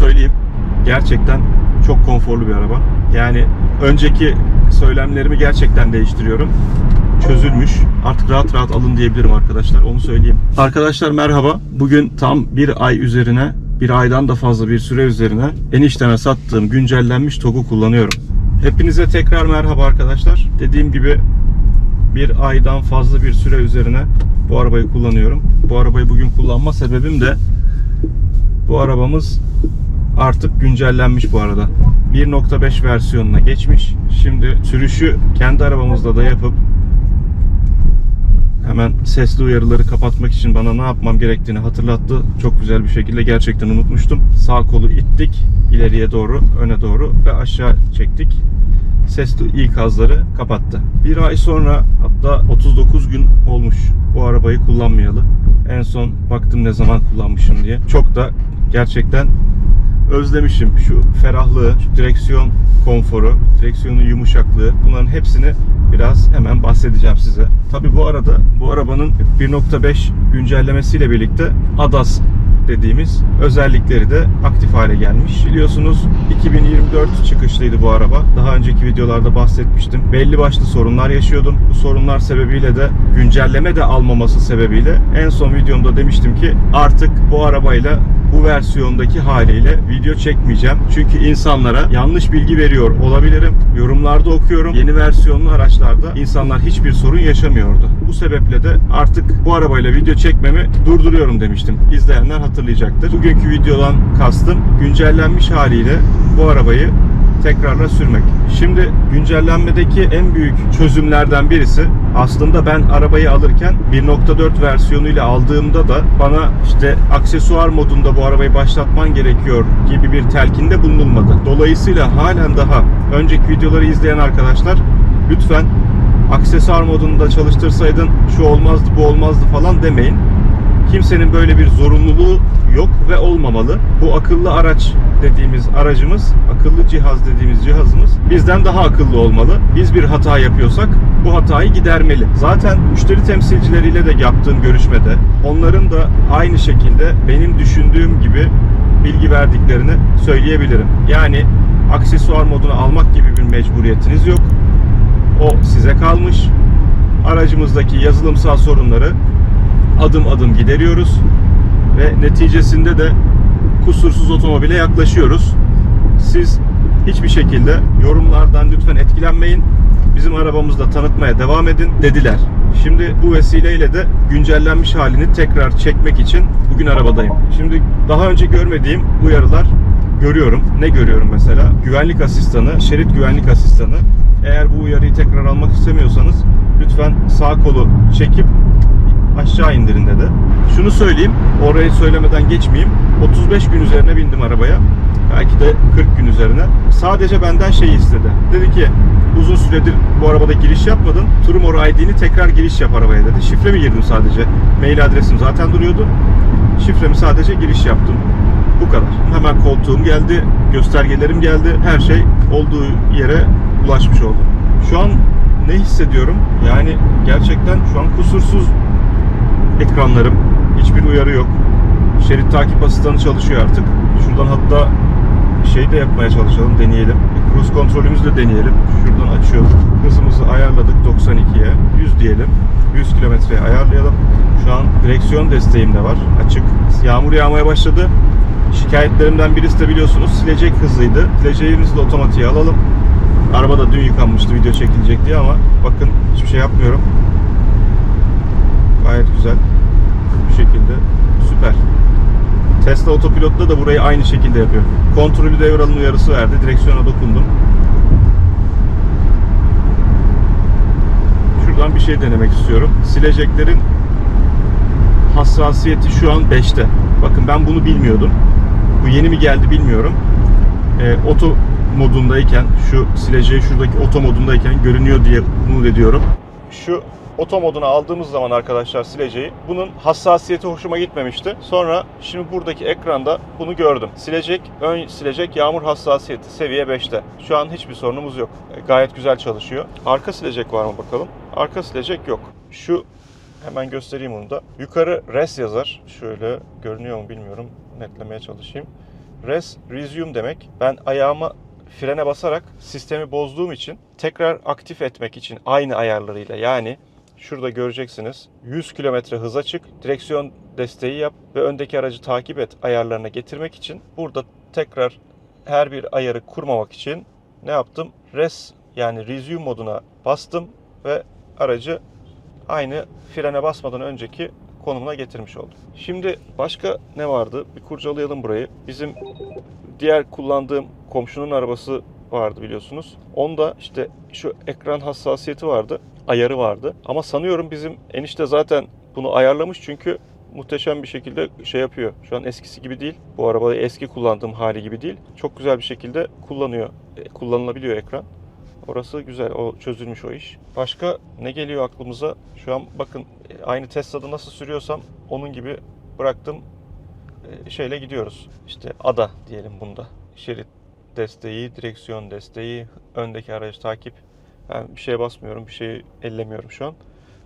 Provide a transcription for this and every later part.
söyleyeyim. Gerçekten çok konforlu bir araba. Yani önceki söylemlerimi gerçekten değiştiriyorum. Çözülmüş. Artık rahat rahat alın diyebilirim arkadaşlar. Onu söyleyeyim. Arkadaşlar merhaba. Bugün tam bir ay üzerine bir aydan da fazla bir süre üzerine enişteme sattığım güncellenmiş TOG'u kullanıyorum. Hepinize tekrar merhaba arkadaşlar. Dediğim gibi bir aydan fazla bir süre üzerine bu arabayı kullanıyorum. Bu arabayı bugün kullanma sebebim de bu arabamız artık güncellenmiş bu arada. 1.5 versiyonuna geçmiş. Şimdi sürüşü kendi arabamızda da yapıp hemen sesli uyarıları kapatmak için bana ne yapmam gerektiğini hatırlattı. Çok güzel bir şekilde gerçekten unutmuştum. Sağ kolu ittik ileriye doğru, öne doğru ve aşağı çektik. Sesli ikazları kapattı. Bir ay sonra hatta 39 gün olmuş bu arabayı kullanmayalı. En son baktım ne zaman kullanmışım diye. Çok da gerçekten özlemişim şu ferahlığı, şu direksiyon konforu, direksiyonun yumuşaklığı bunların hepsini biraz hemen bahsedeceğim size. Tabi bu arada bu arabanın 1.5 güncellemesiyle birlikte ADAS dediğimiz özellikleri de aktif hale gelmiş. Biliyorsunuz 2024 çıkışlıydı bu araba. Daha önceki videolarda bahsetmiştim. Belli başlı sorunlar yaşıyordum. Bu sorunlar sebebiyle de güncelleme de almaması sebebiyle en son videomda demiştim ki artık bu arabayla bu versiyondaki haliyle video çekmeyeceğim. Çünkü insanlara yanlış bilgi veriyor olabilirim. Yorumlarda okuyorum. Yeni versiyonlu araçlarda insanlar hiçbir sorun yaşamıyordu. Bu sebeple de artık bu arabayla video çekmemi durduruyorum demiştim. İzleyenler hatırlayacaktır. Bugünkü videodan kastım güncellenmiş haliyle bu arabayı tekrarla sürmek. Şimdi güncellenmedeki en büyük çözümlerden birisi aslında ben arabayı alırken 1.4 versiyonuyla aldığımda da bana işte aksesuar modunda bu arabayı başlatman gerekiyor gibi bir telkinde bulunulmadı. Dolayısıyla halen daha önceki videoları izleyen arkadaşlar lütfen aksesuar modunda çalıştırsaydın şu olmazdı bu olmazdı falan demeyin. Kimsenin böyle bir zorunluluğu yok ve olmamalı. Bu akıllı araç dediğimiz aracımız, akıllı cihaz dediğimiz cihazımız bizden daha akıllı olmalı. Biz bir hata yapıyorsak bu hatayı gidermeli. Zaten müşteri temsilcileriyle de yaptığım görüşmede onların da aynı şekilde benim düşündüğüm gibi bilgi verdiklerini söyleyebilirim. Yani aksesuar modunu almak gibi bir mecburiyetiniz yok. O size kalmış. Aracımızdaki yazılımsal sorunları adım adım gideriyoruz ve neticesinde de kusursuz otomobile yaklaşıyoruz. Siz hiçbir şekilde yorumlardan lütfen etkilenmeyin. Bizim arabamızda tanıtmaya devam edin dediler. Şimdi bu vesileyle de güncellenmiş halini tekrar çekmek için bugün arabadayım. Şimdi daha önce görmediğim uyarılar görüyorum. Ne görüyorum mesela? Güvenlik asistanı, şerit güvenlik asistanı. Eğer bu uyarıyı tekrar almak istemiyorsanız lütfen sağ kolu çekip aşağı indirin dedi. Şunu söyleyeyim, orayı söylemeden geçmeyeyim. 35 gün üzerine bindim arabaya. Belki de 40 gün üzerine. Sadece benden şeyi istedi. Dedi ki uzun süredir bu arabada giriş yapmadın. Turumor ID'ni tekrar giriş yap arabaya dedi. Şifremi girdim sadece. Mail adresim zaten duruyordu. Şifremi sadece giriş yaptım. Bu kadar. Hemen koltuğum geldi, göstergelerim geldi. Her şey olduğu yere ulaşmış oldu. Şu an ne hissediyorum? Yani gerçekten şu an kusursuz ekranlarım. Hiçbir uyarı yok. Şerit takip asistanı çalışıyor artık. Şuradan hatta şey de yapmaya çalışalım, deneyelim. Cruise kontrolümüzü de deneyelim. Şuradan açıyorum. Hızımızı ayarladık 92'ye. 100 diyelim. 100 kilometreye ayarlayalım. Şu an direksiyon desteğim de var. Açık. Yağmur yağmaya başladı. Şikayetlerimden birisi de biliyorsunuz silecek hızıydı. Sileceğimizi de otomatiğe alalım. Araba da dün yıkanmıştı video çekilecek diye ama bakın hiçbir şey yapmıyorum. Gayet güzel. Bu şekilde. Süper. Tesla otopilotta da burayı aynı şekilde yapıyor. Kontrolü devralın uyarısı verdi. Direksiyona dokundum. Şuradan bir şey denemek istiyorum. Sileceklerin hassasiyeti şu an 5'te. Bakın ben bunu bilmiyordum. Bu yeni mi geldi bilmiyorum. Ee, oto modundayken şu sileceği şuradaki oto modundayken görünüyor diye umut ediyorum. Şu oto moduna aldığımız zaman arkadaşlar sileceği bunun hassasiyeti hoşuma gitmemişti. Sonra şimdi buradaki ekranda bunu gördüm. Silecek ön silecek yağmur hassasiyeti seviye 5'te. Şu an hiçbir sorunumuz yok. E, Gayet güzel çalışıyor. Arka silecek var mı bakalım? Arka silecek yok. Şu hemen göstereyim onu da. Yukarı res yazar. Şöyle görünüyor mu bilmiyorum. Netlemeye çalışayım. Res resume demek. Ben ayağımı frene basarak sistemi bozduğum için tekrar aktif etmek için aynı ayarlarıyla yani şurada göreceksiniz 100 km hıza çık, direksiyon desteği yap ve öndeki aracı takip et ayarlarına getirmek için burada tekrar her bir ayarı kurmamak için ne yaptım? Res yani resume moduna bastım ve aracı aynı frene basmadan önceki konumuna getirmiş oldum. Şimdi başka ne vardı? Bir kurcalayalım burayı. Bizim diğer kullandığım komşunun arabası vardı biliyorsunuz. Onda işte şu ekran hassasiyeti vardı. Ayarı vardı. Ama sanıyorum bizim enişte zaten bunu ayarlamış çünkü muhteşem bir şekilde şey yapıyor. Şu an eskisi gibi değil. Bu arabada eski kullandığım hali gibi değil. Çok güzel bir şekilde kullanıyor. e, Kullanılabiliyor ekran. Orası güzel. O çözülmüş o iş. Başka ne geliyor aklımıza? Şu an bakın e, aynı Tesla'da nasıl sürüyorsam onun gibi bıraktım e, şeyle gidiyoruz. İşte ada diyelim bunda. Şerit desteği, direksiyon desteği, öndeki aracı takip. Ben bir şeye basmıyorum, bir şeyi ellemiyorum şu an.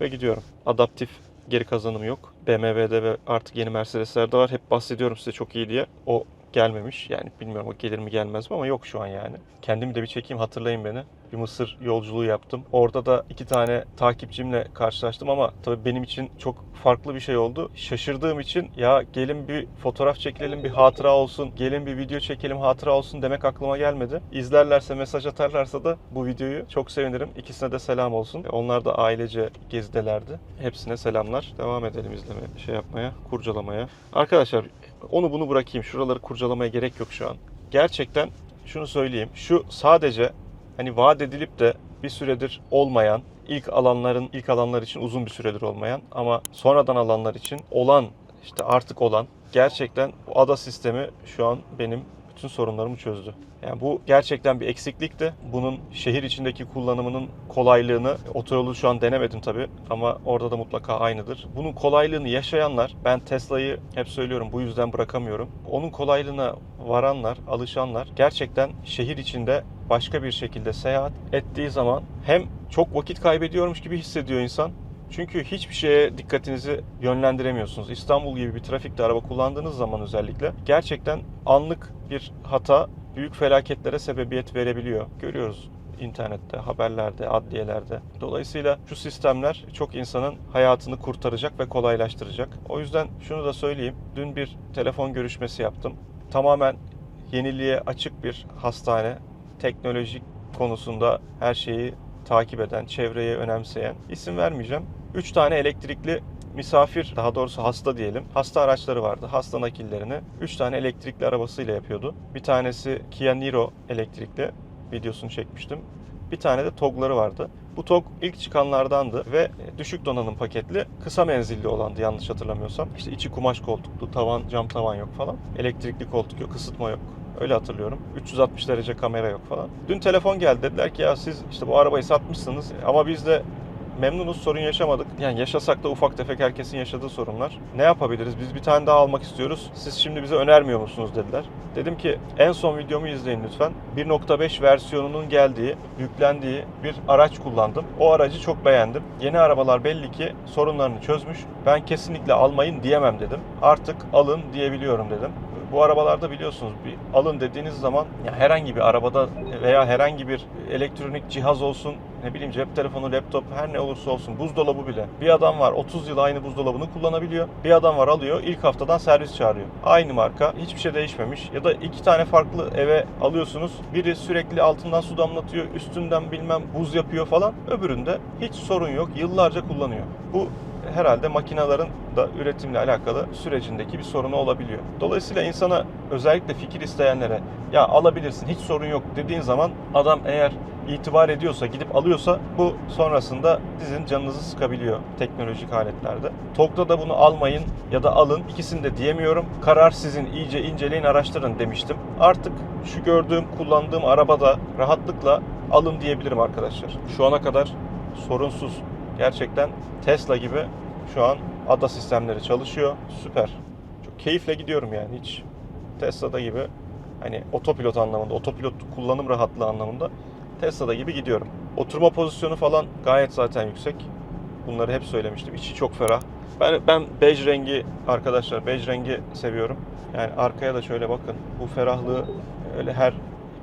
Ve gidiyorum. Adaptif geri kazanım yok. BMW'de ve artık yeni Mercedes'lerde var. Hep bahsediyorum size çok iyi diye. O gelmemiş. Yani bilmiyorum o gelir mi gelmez mi ama yok şu an yani. Kendimi de bir çekeyim hatırlayın beni. Bir Mısır yolculuğu yaptım. Orada da iki tane takipçimle karşılaştım ama tabii benim için çok farklı bir şey oldu. Şaşırdığım için ya gelin bir fotoğraf çekilelim bir hatıra olsun, gelin bir video çekelim hatıra olsun demek aklıma gelmedi. İzlerlerse mesaj atarlarsa da bu videoyu çok sevinirim. İkisine de selam olsun. Onlar da ailece gezidelerdi. Hepsine selamlar. Devam edelim izleme şey yapmaya, kurcalamaya. Arkadaşlar onu bunu bırakayım. Şuraları kurcalamaya gerek yok şu an. Gerçekten şunu söyleyeyim. Şu sadece hani vaat edilip de bir süredir olmayan, ilk alanların ilk alanlar için uzun bir süredir olmayan ama sonradan alanlar için olan işte artık olan gerçekten bu ada sistemi şu an benim bütün sorunlarımı çözdü. Yani bu gerçekten bir eksiklikti. Bunun şehir içindeki kullanımının kolaylığını, otoyolu şu an denemedim tabii ama orada da mutlaka aynıdır. Bunun kolaylığını yaşayanlar, ben Tesla'yı hep söylüyorum bu yüzden bırakamıyorum. Onun kolaylığına varanlar, alışanlar gerçekten şehir içinde başka bir şekilde seyahat ettiği zaman hem çok vakit kaybediyormuş gibi hissediyor insan çünkü hiçbir şeye dikkatinizi yönlendiremiyorsunuz. İstanbul gibi bir trafikte araba kullandığınız zaman özellikle gerçekten anlık bir hata büyük felaketlere sebebiyet verebiliyor. Görüyoruz internette, haberlerde, adliyelerde. Dolayısıyla şu sistemler çok insanın hayatını kurtaracak ve kolaylaştıracak. O yüzden şunu da söyleyeyim. Dün bir telefon görüşmesi yaptım. Tamamen yeniliğe açık bir hastane. Teknolojik konusunda her şeyi takip eden, çevreyi önemseyen. isim vermeyeceğim. 3 tane elektrikli misafir, daha doğrusu hasta diyelim. Hasta araçları vardı. Hasta nakillerini 3 tane elektrikli arabasıyla yapıyordu. Bir tanesi Kia Niro elektrikli. Videosunu çekmiştim. Bir tane de TOG'ları vardı. Bu TOG ilk çıkanlardandı ve düşük donanım paketli, kısa menzilli olandı yanlış hatırlamıyorsam. İşte içi kumaş koltuklu, tavan, cam tavan yok falan. Elektrikli koltuk yok, ısıtma yok. Öyle hatırlıyorum. 360 derece kamera yok falan. Dün telefon geldi dediler ki ya siz işte bu arabayı satmışsınız ama biz de memnunuz sorun yaşamadık. Yani yaşasak da ufak tefek herkesin yaşadığı sorunlar. Ne yapabiliriz? Biz bir tane daha almak istiyoruz. Siz şimdi bize önermiyor musunuz dediler. Dedim ki en son videomu izleyin lütfen. 1.5 versiyonunun geldiği, yüklendiği bir araç kullandım. O aracı çok beğendim. Yeni arabalar belli ki sorunlarını çözmüş. Ben kesinlikle almayın diyemem dedim. Artık alın diyebiliyorum dedim bu arabalarda biliyorsunuz bir alın dediğiniz zaman ya herhangi bir arabada veya herhangi bir elektronik cihaz olsun ne bileyim cep telefonu, laptop her ne olursa olsun buzdolabı bile. Bir adam var 30 yıl aynı buzdolabını kullanabiliyor. Bir adam var alıyor ilk haftadan servis çağırıyor. Aynı marka hiçbir şey değişmemiş ya da iki tane farklı eve alıyorsunuz. Biri sürekli altından su damlatıyor, üstünden bilmem buz yapıyor falan. Öbüründe hiç sorun yok. Yıllarca kullanıyor. Bu herhalde makinelerin da üretimle alakalı sürecindeki bir sorunu olabiliyor. Dolayısıyla insana özellikle fikir isteyenlere ya alabilirsin hiç sorun yok dediğin zaman adam eğer itibar ediyorsa gidip alıyorsa bu sonrasında sizin canınızı sıkabiliyor teknolojik aletlerde. TOG'da da bunu almayın ya da alın ikisini de diyemiyorum. Karar sizin iyice inceleyin araştırın demiştim. Artık şu gördüğüm kullandığım arabada rahatlıkla alın diyebilirim arkadaşlar. Şu ana kadar sorunsuz gerçekten Tesla gibi şu an ada sistemleri çalışıyor. Süper. Çok keyifle gidiyorum yani hiç Tesla'da gibi hani otopilot anlamında, otopilot kullanım rahatlığı anlamında Tesla'da gibi gidiyorum. Oturma pozisyonu falan gayet zaten yüksek. Bunları hep söylemiştim. İçi çok ferah. Ben, ben bej rengi arkadaşlar bej rengi seviyorum. Yani arkaya da şöyle bakın. Bu ferahlığı öyle her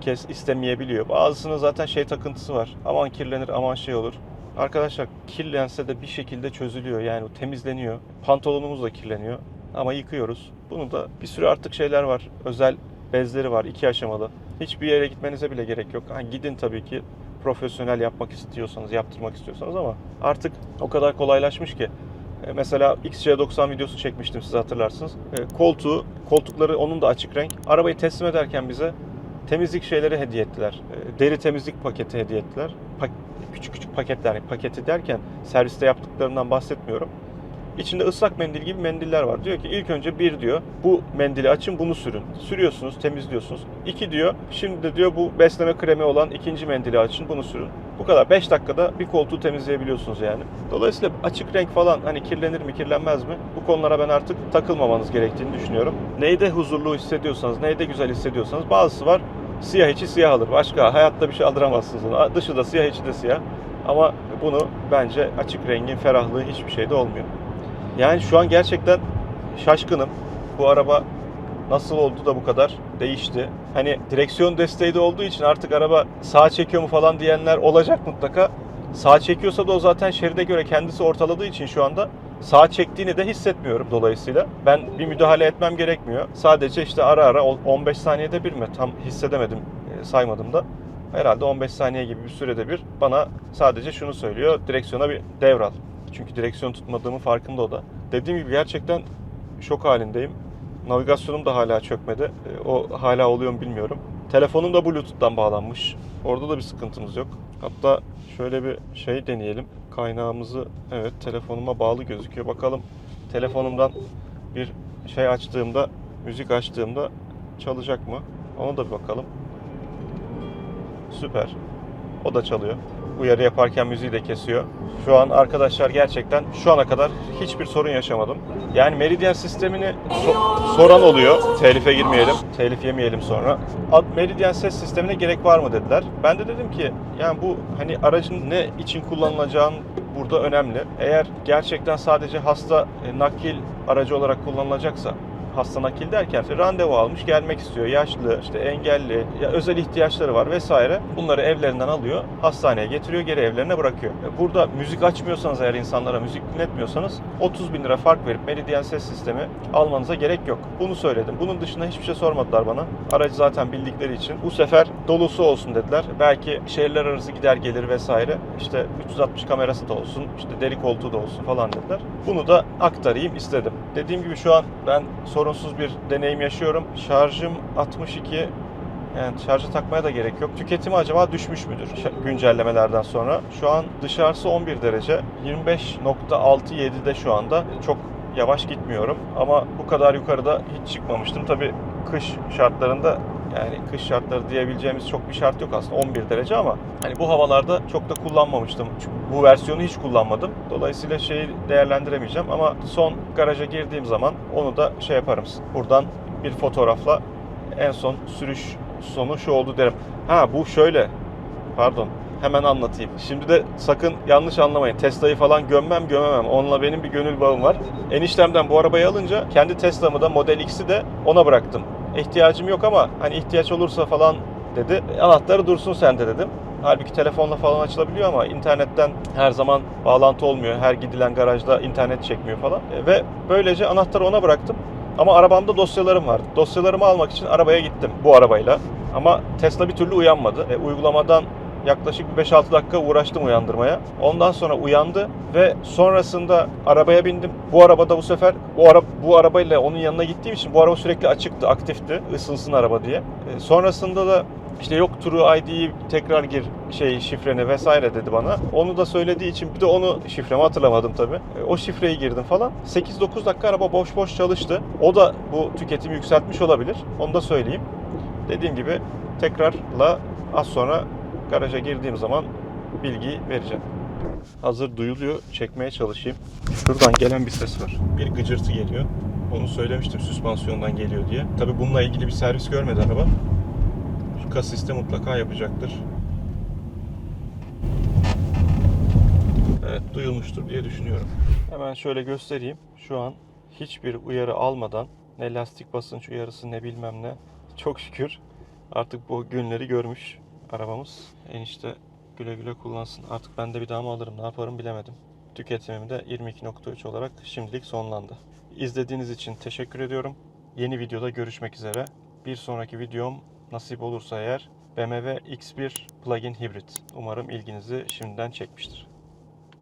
kez istemeyebiliyor. Bazısının zaten şey takıntısı var. Aman kirlenir aman şey olur. Arkadaşlar kirlense de bir şekilde çözülüyor. Yani temizleniyor. Pantolonumuz da kirleniyor. Ama yıkıyoruz. Bunu da bir sürü artık şeyler var. Özel bezleri var. iki aşamalı. Hiçbir yere gitmenize bile gerek yok. Ha, gidin tabii ki profesyonel yapmak istiyorsanız, yaptırmak istiyorsanız ama artık o kadar kolaylaşmış ki. E, Mesela XC90 videosu çekmiştim siz hatırlarsınız. E, Koltuğu, koltukları onun da açık renk. Arabayı teslim ederken bize temizlik şeyleri hediye ettiler. E, Deri temizlik paketi hediye ettiler. Pa- küçük küçük paketler, paketi derken serviste yaptıklarından bahsetmiyorum. İçinde ıslak mendil gibi mendiller var. Diyor ki ilk önce bir diyor bu mendili açın bunu sürün. Sürüyorsunuz, temizliyorsunuz. İki diyor şimdi de diyor bu besleme kremi olan ikinci mendili açın bunu sürün. Bu kadar. 5 dakikada bir koltuğu temizleyebiliyorsunuz yani. Dolayısıyla açık renk falan hani kirlenir mi kirlenmez mi? Bu konulara ben artık takılmamanız gerektiğini düşünüyorum. Neyde huzurlu hissediyorsanız, neyde güzel hissediyorsanız bazısı var siyah içi siyah alır. Başka hayatta bir şey aldıramazsınız ona. Dışı da siyah içi de siyah. Ama bunu bence açık rengin ferahlığı hiçbir şeyde olmuyor. Yani şu an gerçekten şaşkınım. Bu araba nasıl oldu da bu kadar değişti. Hani direksiyon desteği de olduğu için artık araba sağa çekiyor mu falan diyenler olacak mutlaka. Sağa çekiyorsa da o zaten şeride göre kendisi ortaladığı için şu anda sağa çektiğini de hissetmiyorum dolayısıyla. Ben bir müdahale etmem gerekmiyor. Sadece işte ara ara 15 saniyede bir mi tam hissedemedim e, saymadım da. Herhalde 15 saniye gibi bir sürede bir bana sadece şunu söylüyor. Direksiyona bir devral. Çünkü direksiyon tutmadığımın farkında o da. Dediğim gibi gerçekten şok halindeyim. Navigasyonum da hala çökmedi. E, O hala oluyor mu bilmiyorum. Telefonum da Bluetooth'tan bağlanmış. Orada da bir sıkıntımız yok. Hatta şöyle bir şey deneyelim. Kaynağımızı evet telefonuma bağlı gözüküyor. Bakalım telefonumdan bir şey açtığımda, müzik açtığımda çalacak mı? Ona da bir bakalım. Süper. O da çalıyor. Uyarı yaparken müziği de kesiyor. Şu an arkadaşlar gerçekten şu ana kadar hiçbir sorun yaşamadım. Yani Meridian sistemini so- soran oluyor. Telife girmeyelim. Telif yemeyelim sonra. Ad- Meridian ses sistemine gerek var mı dediler. Ben de dedim ki yani bu hani aracın ne için kullanılacağın burada önemli. Eğer gerçekten sadece hasta e, nakil aracı olarak kullanılacaksa hasta nakil derken işte randevu almış gelmek istiyor. Yaşlı, işte engelli, ya özel ihtiyaçları var vesaire. Bunları evlerinden alıyor, hastaneye getiriyor, geri evlerine bırakıyor. E, Burada müzik açmıyorsanız eğer insanlara müzik dinletmiyorsanız 30 bin lira fark verip Meridian ses sistemi almanıza gerek yok. Bunu söyledim. Bunun dışında hiçbir şey sormadılar bana. Aracı zaten bildikleri için. Bu sefer dolusu olsun dediler. Belki şehirler arası gider gelir vesaire. İşte 360 kamerası da olsun, işte deri koltuğu da olsun falan dediler. Bunu da aktarayım istedim. Dediğim gibi şu an ben sorunsuz bir deneyim yaşıyorum. Şarjım 62 yani şarjı takmaya da gerek yok. Tüketimi acaba düşmüş müdür güncellemelerden sonra? Şu an dışarısı 11 derece. 25.67'de şu anda. Çok yavaş gitmiyorum. Ama bu kadar yukarıda hiç çıkmamıştım. Tabii kış şartlarında yani kış şartları diyebileceğimiz çok bir şart yok aslında 11 derece ama hani bu havalarda çok da kullanmamıştım. Çünkü bu versiyonu hiç kullanmadım. Dolayısıyla şeyi değerlendiremeyeceğim ama son garaja girdiğim zaman onu da şey yaparım. Buradan bir fotoğrafla en son sürüş sonu şu oldu derim. Ha bu şöyle. Pardon. Hemen anlatayım. Şimdi de sakın yanlış anlamayın. Tesla'yı falan gömmem gömemem. Onunla benim bir gönül bağım var. Eniştemden bu arabayı alınca kendi Tesla'mı da Model X'i de ona bıraktım. İhtiyacım yok ama hani ihtiyaç olursa falan dedi. Anahtarı dursun sende dedim. Halbuki telefonla falan açılabiliyor ama internetten her zaman bağlantı olmuyor. Her gidilen garajda internet çekmiyor falan. E, Ve böylece anahtarı ona bıraktım. Ama arabamda dosyalarım vardı. Dosyalarımı almak için arabaya gittim bu arabayla. Ama Tesla bir türlü uyanmadı. E, uygulamadan yaklaşık bir 5-6 dakika uğraştım uyandırmaya. Ondan sonra uyandı ve sonrasında arabaya bindim. Bu arabada bu sefer bu ara bu arabayla onun yanına gittiğim için bu araba sürekli açıktı, aktifti. Isınsın araba diye. E, sonrasında da işte yok True ID'yi tekrar gir şey şifreni vesaire dedi bana. Onu da söylediği için bir de onu şifremi hatırlamadım tabii. E, O şifreyi girdim falan. 8-9 dakika araba boş boş çalıştı. O da bu tüketimi yükseltmiş olabilir. Onu da söyleyeyim. Dediğim gibi tekrarla az sonra garaja girdiğim zaman bilgi vereceğim. Hazır duyuluyor. Çekmeye çalışayım. Şuradan gelen bir ses var. Bir gıcırtı geliyor. Onu söylemiştim süspansiyondan geliyor diye. Tabii bununla ilgili bir servis görmedi araba. Şu kasiste mutlaka yapacaktır. Evet duyulmuştur diye düşünüyorum. Hemen şöyle göstereyim. Şu an hiçbir uyarı almadan ne lastik basınç uyarısı ne bilmem ne. Çok şükür artık bu günleri görmüş arabamız. Enişte güle güle kullansın. Artık ben de bir daha mı alırım ne yaparım bilemedim. Tüketimim de 22.3 olarak şimdilik sonlandı. İzlediğiniz için teşekkür ediyorum. Yeni videoda görüşmek üzere. Bir sonraki videom nasip olursa eğer BMW X1 Plug-in Hybrid. Umarım ilginizi şimdiden çekmiştir.